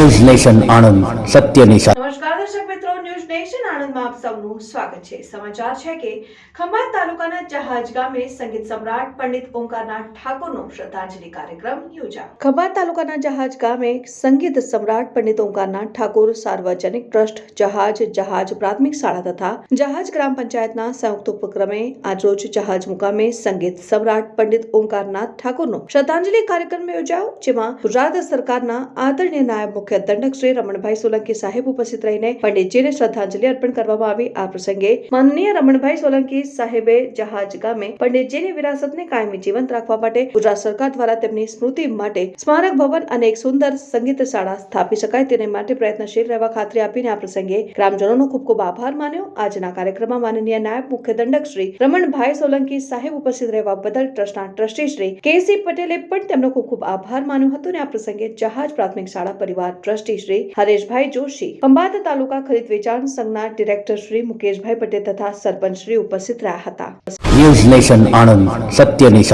News nation Anand સત્યની સાથે નમસ્કાર દર્શક મિત્રો ન્યૂઝ નેશન આણંદમાં આપ સૌનું સ્વાગત છે. સમાચાર છે કે ખંભાત તાલુકાના જહાજ ગામે સંગીત સમ્રાટ પંડિત ઓમકારનાથ ઠાકોરનો શ્રદ્ધાંજલિ કાર્યક્રમ યોજાયો. ખંભાત તાલુકાના જહાજ ગામે સંગીત સમ્રાટ પંડિત ઓમકારનાથ ઠાકોર સાર્વજનિક ટ્રસ્ટ જહાજ જહાજ પ્રાથમિક શાળા તથા જહાજ ગ્રામ પંચાયતના સંયુક્ત ઉપક્રમે આજરોજ જહાજ મુકામે સંગીત સમ્રાટ પંડિત ઓંકારનાથ ઠાકોરનો શ્રદ્ધાંજલિ કાર્યક્રમ યોજાયો જેમાં ગુજરાત સરકારના આદરણીય નાયબ મુખ્ય દંડક શ્રી રમણભાઈ સોલંકી સાહેબ ઉપસ્થિત રહીને પંડિતજીને શ્રદ્ધાંજલિ અર્પણ કરવામાં આવી. આ પ્રસંગે માનનીય રમણભાઈ સોલંકી સાહેબે જહાજ ગામે પંડિતજીની વિરાસતને કાયમી જીવંત રાખવા માટે ગુજરાત સરકાર દ્વારા તેમની સ્મૃતિ માટે સ્મારક ભવન અને એક સુંદર સંગીત શાળા સ્થાપી શકાય તેને માટે પ્રયત્નશીલ રહેવા ખાતરી આપીને આ પ્રસંગે ગ્રામજનોનો ખૂબ ખૂબ આભાર માન્યો. આજના કાર્યક્રમમાં માનનીય નાયબ મુખ્ય દંડક શ્રી રમણભાઈ સોલંકી સાહેબ ઉપસ્થિત રહેવા બદલ ટ્રસ્ટના ટ્રસ્ટી શ્રી કેસી પટેલે પણ તેમનો ખૂબ ખૂબ આભાર માન્યો હતો અને આ પ્રસંગે જહાજ પ્રાથમિક શાળા પરિવાર ટ્રસ્ટી શ્રી હરેશભાઈ જોશી. ખંભાત તાલુકા ખરીદ વેચાણ સંઘના ડિરેક્ટર શ્રી મુકેશભાઈ પટેલ તથા સરપંચ શ્રી ઉપસ્થિત રહ્યા હતા.